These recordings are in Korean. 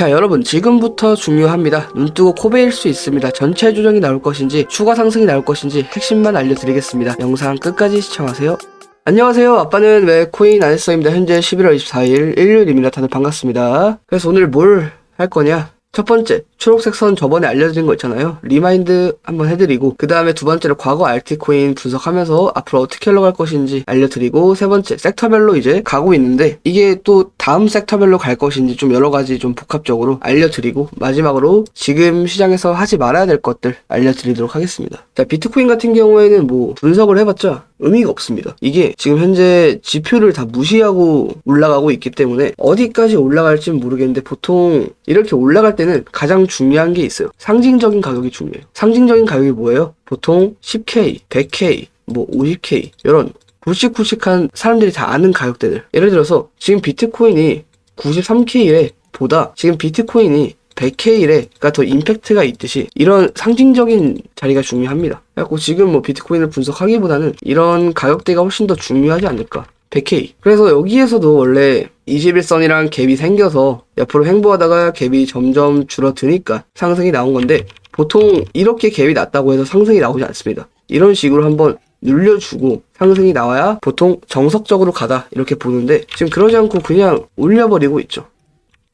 자 여러분 지금부터 중요합니다. 눈 뜨고 코 베일 수 있습니다. 전체 조정이 나올 것인지 추가 상승이 나올 것인지 핵심만 알려드리겠습니다. 영상 끝까지 시청하세요. 안녕하세요. 아빠는 왜 코인 안 했어입니다. 현재 11월 24일 일요일입니다. 다들 반갑습니다. 그래서 오늘 뭘 할 거냐 첫 번째 초록색 선 저번에 알려드린 거 있잖아요. 리마인드 한번 해드리고 그 다음에 두 번째로 과거 알티코인 분석하면서 앞으로 어떻게 흘러갈 것인지 알려드리고 세 번째 섹터별로 이제 가고 있는데 이게 또 다음 섹터별로 갈 것인지 좀 여러 가지 좀 복합적으로 알려드리고 마지막으로 지금 시장에서 하지 말아야 될 것들 알려드리도록 하겠습니다. 자 비트코인 같은 경우에는 뭐 분석을 해봤자 의미가 없습니다. 이게 지금 현재 지표를 다 무시하고 올라가고 있기 때문에 어디까지 올라갈지 모르겠는데 보통 이렇게 올라갈 때는 가장 중요한 게 있어요. 상징적인 가격이 중요해요. 상징적인 가격이 뭐예요? 보통 10K, 100K, 뭐 50K 이런 굵직굵직한 사람들이 다 아는 가격대들. 예를 들어서 지금 비트코인이 93K에 보다 지금 비트코인이 100K래가 더 임팩트가 있듯이 이런 상징적인 자리가 중요합니다. 그래갖고 지금 뭐 비트코인을 분석하기보다는 이런 가격대가 훨씬 더 중요하지 않을까. 100K. 그래서 여기에서도 원래 21선이랑 갭이 생겨서 옆으로 횡보하다가 갭이 점점 줄어드니까 상승이 나온 건데 보통 이렇게 갭이 낮다고 해서 상승이 나오지 않습니다. 이런 식으로 한번 눌려주고 상승이 나와야 보통 정석적으로 가다 이렇게 보는데 지금 그러지 않고 그냥 올려버리고 있죠.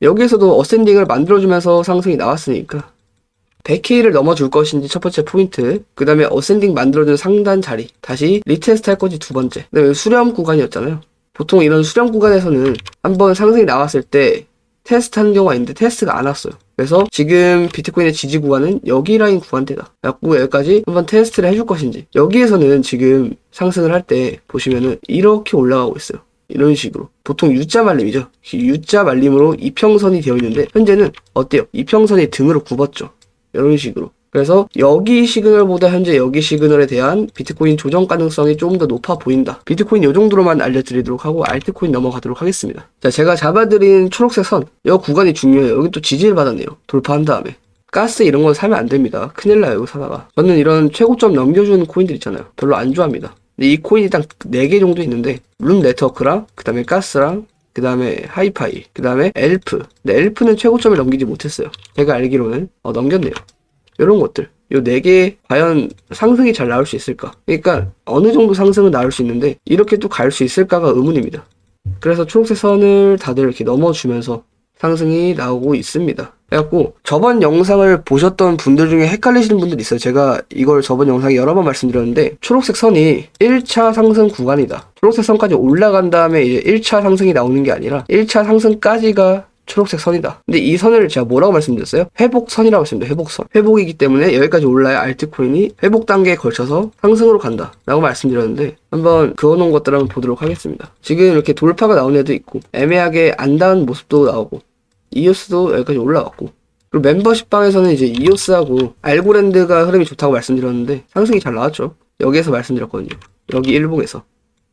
여기에서도 어센딩을 만들어주면서 상승이 나왔으니까 100K를 넘어줄 것인지 첫 번째 포인트 그 다음에 어센딩 만들어주는 상단 자리 다시 리테스트 할 건지 두 번째. 그 다음에 수렴 구간이었잖아요. 보통 이런 수렴 구간에서는 한번 상승이 나왔을 때 테스트 하는 경우가 있는데 테스트가 안 왔어요. 그래서 지금 비트코인의 지지 구간은 여기 라인 구간대다. 그래갖고 여기까지 한번 테스트를 해줄 것인지. 여기에서는 지금 상승을 할 때 보시면은 이렇게 올라가고 있어요 이런 식으로 보통 U자 말림이죠. U자 말림으로 이평선이 되어 있는데 현재는 어때요? 이평선이 등으로 굽었죠. 이런 식으로. 그래서 여기 시그널보다 현재 여기 시그널에 대한 비트코인 조정 가능성이 조금 더 높아 보인다. 비트코인 이 정도로만 알려드리도록 하고 알트코인 넘어가도록 하겠습니다. 자, 제가 잡아드린 초록색 선. 이 구간이 중요해요. 여기 또 지지를 받았네요. 돌파한 다음에. 가스 이런 거 사면 안 됩니다. 큰일 나요, 이거 사다가. 저는 이런 최고점 넘겨주는 코인들 있잖아요. 별로 안 좋아합니다. 근데 이 코인이 딱 4개 정도 있는데 룸 네트워크랑 그 다음에 가스랑 그 다음에 하이파이 그 다음에 엘프. 근데 엘프는 최고점을 넘기지 못했어요. 제가 알기로는. 어, 넘겼네요. 이런 것들. 요 4개 과연 상승이 잘 나올 수 있을까? 그러니까 어느 정도 상승은 나올 수 있는데 이렇게 또 갈 수 있을까가 의문입니다. 그래서 초록색 선을 다들 이렇게 넘어주면서 상승이 나오고 있습니다. 그래갖고 저번 영상을 보셨던 분들 중에 헷갈리시는 분들 있어요. 제가 이걸 저번 영상에 여러 번 말씀드렸는데 초록색 선이 1차 상승 구간이다. 초록색 선까지 올라간 다음에 이제 1차 상승이 나오는 게 아니라 1차 상승까지가 초록색 선이다. 근데 이 선을 제가 뭐라고 말씀드렸어요? 회복선이라고 했습니다. 회복선. 회복이기 때문에 여기까지 올라야 알트코인이 회복 단계에 걸쳐서 상승으로 간다. 라고 말씀드렸는데 한번 그어놓은 것들 한번 보도록 하겠습니다. 지금 이렇게 돌파가 나온 애도 있고 애매하게 안 닿은 모습도 나오고 이오스도 여기까지 올라왔고 그리고 멤버십 방에서는 이제 이오스하고 알고랜드가 흐름이 좋다고 말씀드렸는데 상승이 잘 나왔죠. 여기에서 말씀드렸거든요. 여기 일봉에서.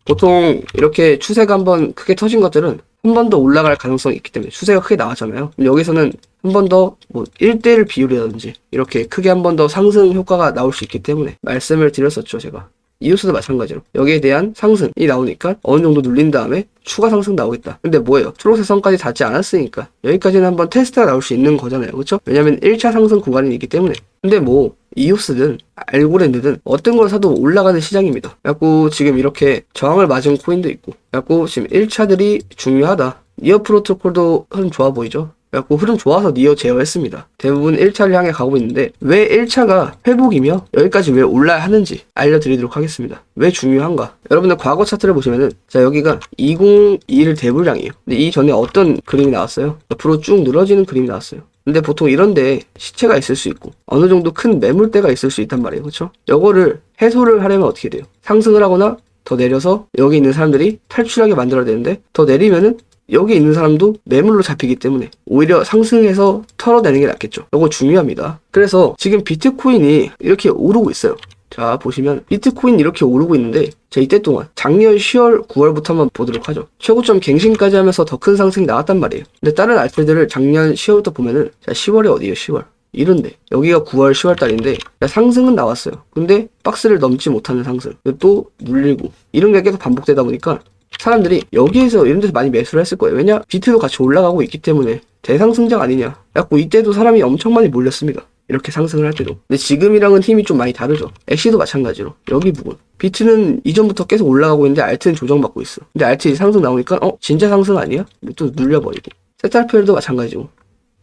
보통 이렇게 추세가 한번 크게 터진 것들은 한 번 더 올라갈 가능성이 있기 때문에 추세가 크게 나왔잖아요. 여기서는 한 번 더 뭐 1대1 비율이라든지 이렇게 크게 한 번 더 상승 효과가 나올 수 있기 때문에 말씀을 드렸었죠, 제가. 이오스도 마찬가지로 여기에 대한 상승이 나오니까 어느 정도 눌린 다음에 추가 상승 나오겠다. 근데 뭐예요? 초록색 선까지 닿지 않았으니까 여기까지는 한번 테스트가 나올 수 있는 거잖아요. 그렇죠? 왜냐면 1차 상승 구간이 있기 때문에. 근데 뭐 이오스든 알고랜드든 어떤 걸 사도 올라가는 시장입니다. 그래갖고 지금 이렇게 저항을 맞은 코인도 있고 그래갖고 지금 1차들이 중요하다. 니어 프로토콜도 흐름 좋아 보이죠? 그래갖고 흐름 좋아서 니어 제어했습니다. 대부분 1차를 향해 가고 있는데 왜 1차가 회복이며 여기까지 왜 올라야 하는지 알려드리도록 하겠습니다. 왜 중요한가? 여러분들 과거 차트를 보시면은 자 여기가 2021 대불량이에요. 근데 이 전에 어떤 그림이 나왔어요? 옆으로 쭉 늘어지는 그림이 나왔어요. 근데 보통 이런데 시체가 있을 수 있고 어느 정도 큰 매물대가 있을 수 있단 말이에요. 그렇죠? 요거를 해소를 하려면 어떻게 돼요? 상승을 하거나 더 내려서 여기 있는 사람들이 탈출하게 만들어야 되는데 더 내리면은 여기 있는 사람도 매물로 잡히기 때문에 오히려 상승해서 털어내는 게 낫겠죠. 이거 중요합니다. 그래서 지금 비트코인이 이렇게 오르고 있어요. 자 보시면 비트코인 이렇게 오르고 있는데 자 이때 동안 작년 10월 9월부터 한번 보도록 하죠 최고점 갱신까지 하면서 더 큰 상승이 나왔단 말이에요 근데 다른 알트들을 작년 10월부터 보면은 자 10월이 어디에요 10월 이런데 여기가 9월 10월 달인데 상승은 나왔어요 근데 박스를 넘지 못하는 상승 또 눌리고 이런 게 계속 반복되다 보니까 사람들이 여기에서 이런 데서 많이 매수를 했을 거예요. 왜냐? 비트도 같이 올라가고 있기 때문에 대상승장 아니냐. 그래갖고 이때도 사람이 엄청 많이 몰렸습니다. 이렇게 상승을 할 때도. 근데 지금이랑은 힘이 좀 많이 다르죠. 엑시도 마찬가지로. 여기 부분. 비트는 이전부터 계속 올라가고 있는데 알트는 조정받고 있어. 근데 알트 상승 나오니까 어? 진짜 상승 아니야? 또 눌려버리고. 세탈피엘도 마찬가지고.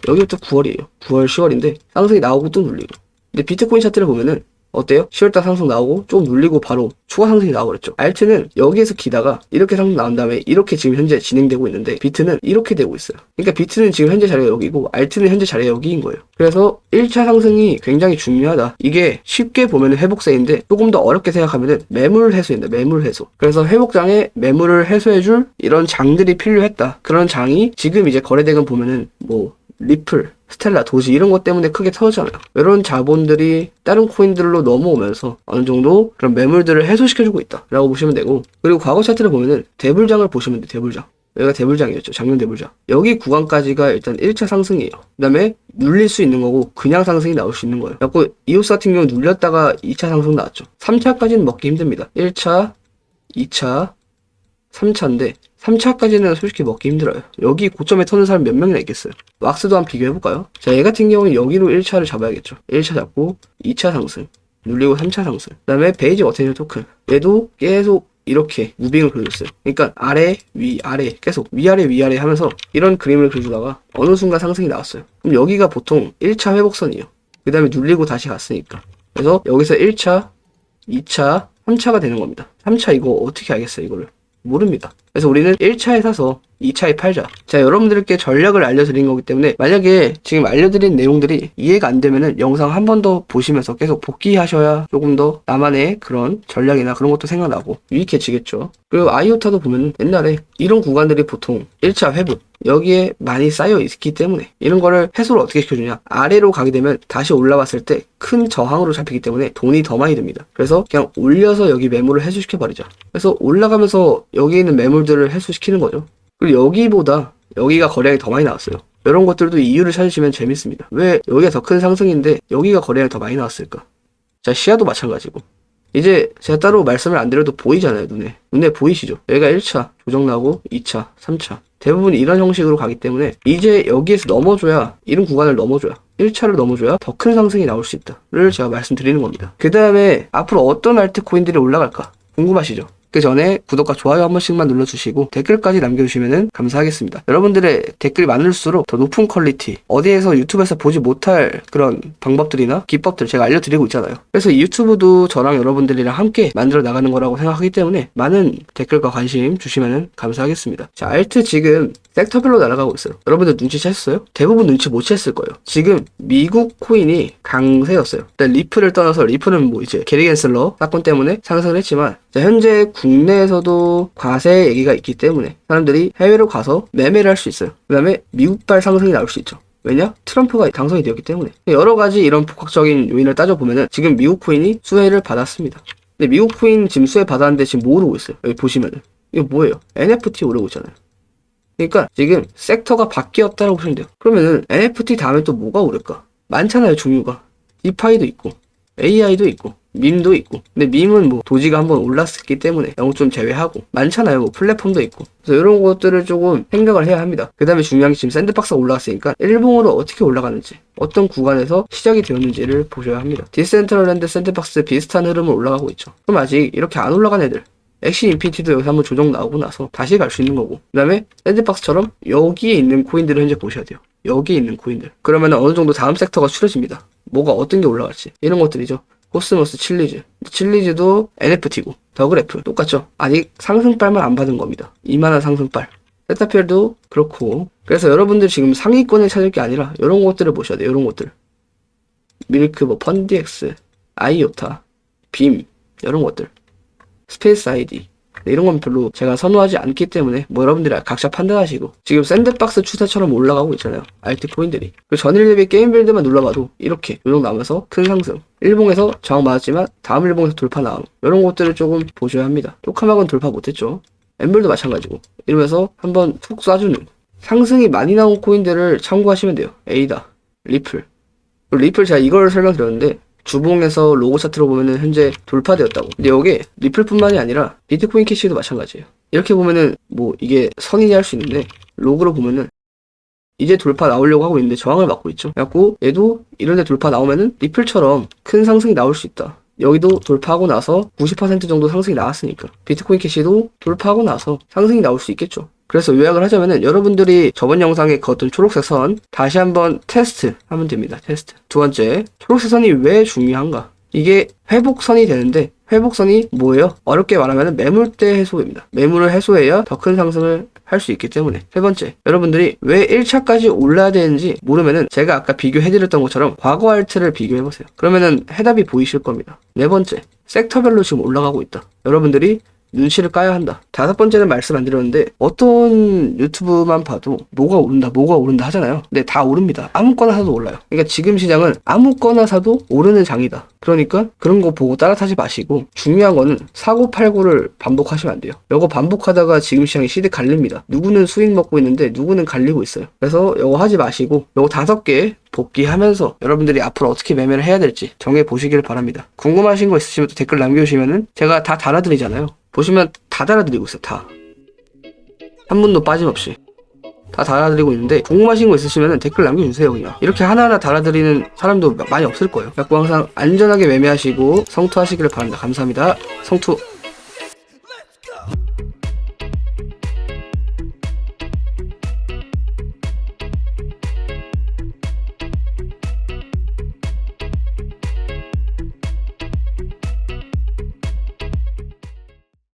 여기부터 9월이에요. 9월, 10월인데 상승이 나오고 또 눌리고. 근데 비트코인 차트를 보면은 어때요? 10월달 상승 나오고 좀 눌리고 바로 추가 상승이 나와버렸죠. 알트는 여기에서 기다가 이렇게 상승 나온 다음에 이렇게 지금 현재 진행되고 있는데 비트는 이렇게 되고 있어요. 그러니까 비트는 지금 현재 자리가 여기고 알트는 현재 자리가 여기인 거예요. 그래서 1차 상승이 굉장히 중요하다. 이게 쉽게 보면 회복세인데 조금 더 어렵게 생각하면은 매물 해소인다. 매물 해소. 그래서 회복장에 매물을 해소해줄 이런 장들이 필요했다. 그런 장이 지금 이제 거래대금 보면은 뭐 리플, 스텔라, 도지 이런 것 때문에 크게 터졌잖아요. 이런 자본들이 다른 코인들로 넘어오면서 어느 정도 그런 매물들을 해소시켜주고 있다라고 보시면 되고 그리고 과거 차트를 보면은 대불장을 보시면 돼 대불장. 여기가 대불장이었죠. 작년 대불장. 여기 구간까지가 일단 1차 상승이에요. 그 다음에 눌릴 수 있는 거고 그냥 상승이 나올 수 있는 거예요. 그래서 이오스 같은 경우 눌렸다가 2차 상승 나왔죠. 3차까지는 먹기 힘듭니다. 1차, 2차, 3차인데 3차까지는 솔직히 먹기 힘들어요. 여기 고점에 터는 사람 몇 명이나 있겠어요. 왁스도 한번 비교해볼까요? 자, 얘 같은 경우는 여기로 1차를 잡아야겠죠. 1차 잡고 2차 상승, 눌리고 3차 상승. 그 다음에 베이직 어테인션 토큰. 얘도 계속 이렇게 무빙을 그려줬어요. 그러니까 아래, 위, 아래 계속 위아래, 위아래 하면서 이런 그림을 그려주다가 어느 순간 상승이 나왔어요. 그럼 여기가 보통 1차 회복선이에요. 그 다음에 눌리고 다시 갔으니까. 그래서 여기서 1차, 2차, 3차가 되는 겁니다. 3차 이거 어떻게 알겠어요, 이거를? 모릅니다. 그래서 우리는 1차에 사서 2차에 팔자. 자, 여러분들께 전략을 알려드린 거기 때문에 만약에 지금 알려드린 내용들이 이해가 안 되면은 영상 한 번 더 보시면서 계속 복귀하셔야 조금 더 나만의 그런 전략이나 그런 것도 생각나고 유익해지겠죠. 그리고 아이오타도 보면 옛날에 이런 구간들이 보통 1차 회복 여기에 많이 쌓여 있기 때문에 이런 거를 해소를 어떻게 시켜주냐? 아래로 가게 되면 다시 올라왔을 때 큰 저항으로 잡히기 때문에 돈이 더 많이 듭니다. 그래서 그냥 올려서 여기 매물을 해소시켜 버리자. 그래서 올라가면서 여기 있는 매물들을 해소시키는 거죠. 그리고 여기보다 여기가 거래량이 더 많이 나왔어요. 이런 것들도 이유를 찾으시면 재밌습니다. 왜 여기가 더 큰 상승인데 여기가 거래량이 더 많이 나왔을까? 자 시야도 마찬가지고 이제 제가 따로 말씀을 안 드려도 보이잖아요, 눈에. 눈에 보이시죠? 여기가 1차, 조정 나고 2차, 3차. 대부분 이런 형식으로 가기 때문에 이제 여기에서 넘어줘야, 이런 구간을 넘어줘야, 1차를 넘어줘야 더 큰 상승이 나올 수 있다 를 제가 말씀드리는 겁니다. 그 다음에 앞으로 어떤 알트 코인들이 올라갈까? 궁금하시죠? 그 전에 구독과 좋아요 한 번씩만 눌러주시고 댓글까지 남겨주시면 감사하겠습니다. 여러분들의 댓글이 많을수록 더 높은 퀄리티, 어디에서 유튜브에서 보지 못할 그런 방법들이나 기법들 제가 알려드리고 있잖아요. 그래서 이 유튜브도 저랑 여러분들이랑 함께 만들어 나가는 거라고 생각하기 때문에 많은 댓글과 관심 주시면 감사하겠습니다. 자, 알트 지금 섹터별로 날아가고 있어요. 여러분들 눈치챘어요? 대부분 눈치 못 챘을 거예요. 지금 미국 코인이 강세였어요. 일단 리플을 떠나서 리플은 뭐 이제 게리 겐슬러 사건 때문에 상승을 했지만 자, 현재 국내에서도 과세 얘기가 있기 때문에 사람들이 해외로 가서 매매를 할 수 있어요. 그 다음에 미국발 상승이 나올 수 있죠. 왜냐? 트럼프가 당선이 되었기 때문에. 여러 가지 이런 복합적인 요인을 따져보면은 지금 미국 코인이 수혜를 받았습니다. 근데 미국 코인 지금 수혜 받았는데 지금 뭐 오르고 있어요? 여기 보시면은. 이거 뭐예요? NFT 오르고 있잖아요. 그러니까 지금 섹터가 바뀌었다고 보시면 돼요. 그러면은 NFT 다음에 또 뭐가 오를까? 많잖아요, 종류가. 디파이도 있고, AI도 있고, 밈도 있고. 근데 밈은 뭐 도지가 한번 올랐기 때문에 영좀 제외하고 많잖아요. 뭐 플랫폼도 있고. 그래서 이런 것들을 조금 생각을 해야 합니다. 그 다음에 중요한 게 지금 샌드박스가 올라갔으니까 일봉으로 어떻게 올라가는지 어떤 구간에서 시작이 되었는지를 보셔야 합니다. 디센트럴랜드 샌드박스 비슷한 흐름을 올라가고 있죠. 그럼 아직 이렇게 안 올라간 애들 엑시 인피니티도 여기서 한번 조정 나오고 나서 다시 갈 수 있는 거고. 그 다음에 샌드박스처럼 여기에 있는 코인들을 현재 보셔야 돼요. 여기에 있는 코인들. 그러면 어느 정도 다음 섹터가 추려집니다. 뭐가 어떤 게 올라갈지. 이런 것들이죠. 코스모스 칠리즈. 칠리즈도 NFT고 더그래프. 똑같죠? 아직 상승빨만 안 받은 겁니다. 이만한 상승빨. 세타필도 그렇고. 그래서 여러분들 지금 상위권을 찾을 게 아니라 이런 것들을 보셔야 돼요. 이런 것들. 밀크 뭐 펀디엑스 아이오타 빔. 이런 것들 스페이스 아이디. 이런 건 별로 제가 선호하지 않기 때문에 뭐 여러분들이 각자 판단하시고 지금 샌드박스 추세처럼 올라가고 있잖아요. 알트 코인들이. 그 전일 대비 게임 빌드만 눌러봐도 이렇게 요정 나면서 큰 상승. 일봉에서 저항 맞았지만 다음 일봉에서 돌파 나옴. 이런 것들을 조금 보셔야 합니다. 토카막은 돌파 못했죠. 엠블도 마찬가지고. 이러면서 한번 툭 쏴주는. 상승이 많이 나온 코인들을 참고하시면 돼요. 에이다. 리플. 리플 제가 이걸 설명드렸는데 주봉에서 로고 차트로 보면은 현재 돌파되었다고. 근데 이게 리플뿐만이 아니라 비트코인 캐시도 마찬가지예요. 이렇게 보면은 뭐 이게 선이냐 할수 있는데 로그로 보면은 이제 돌파 나오려고 하고 있는데 저항을 받고 있죠. 그래갖고 얘도 이런데 돌파 나오면은 리플처럼 큰 상승이 나올 수 있다. 여기도 돌파하고 나서 90% 정도 상승이 나왔으니까 비트코인 캐시도 돌파하고 나서 상승이 나올 수 있겠죠. 그래서 요약을 하자면은 여러분들이 저번 영상에 그었던 초록색 선 다시 한번 테스트 하면 됩니다. 테스트. 두 번째, 초록색 선이 왜 중요한가? 이게 회복선이 되는데 회복선이 뭐예요? 어렵게 말하면 매물대 해소입니다. 매물을 해소해야 더 큰 상승을 할 수 있기 때문에 세 번째 여러분들이 왜 1차까지 올라야 되는지 모르면은 제가 아까 비교해드렸던 것처럼 과거 알트를 비교해보세요. 그러면은 해답이 보이실 겁니다. 네 번째 섹터별로 지금 올라가고 있다. 여러분들이 눈치를 까야 한다. 다섯 번째는 말씀 안 드렸는데 어떤 유튜브만 봐도 뭐가 오른다, 뭐가 오른다 하잖아요. 근데 다 오릅니다. 아무거나 사도 올라요. 그러니까 지금 시장은 아무거나 사도 오르는 장이다. 그러니까 그런 거 보고 따라타지 마시고 중요한 거는 사고 팔고를 반복하시면 안 돼요. 이거 반복하다가 지금 시장이 시드 갈립니다. 누구는 수익 먹고 있는데 누구는 갈리고 있어요. 그래서 이거 하지 마시고 이거 다섯 개 복귀하면서 여러분들이 앞으로 어떻게 매매를 해야 될지 정해 보시길 바랍니다. 궁금하신 거 있으시면 또 댓글 남겨주시면은 제가 다 달아드리잖아요. 보시면 다 달아드리고 있어요. 다. 한 분도 빠짐없이. 다 달아드리고 있는데 궁금하신 거 있으시면 댓글 남겨주세요 그냥 이렇게 하나하나 달아드리는 사람도 많이 없을 거예요 그래서 항상 안전하게 매매하시고 성투하시기를 바랍니다 감사합니다 성투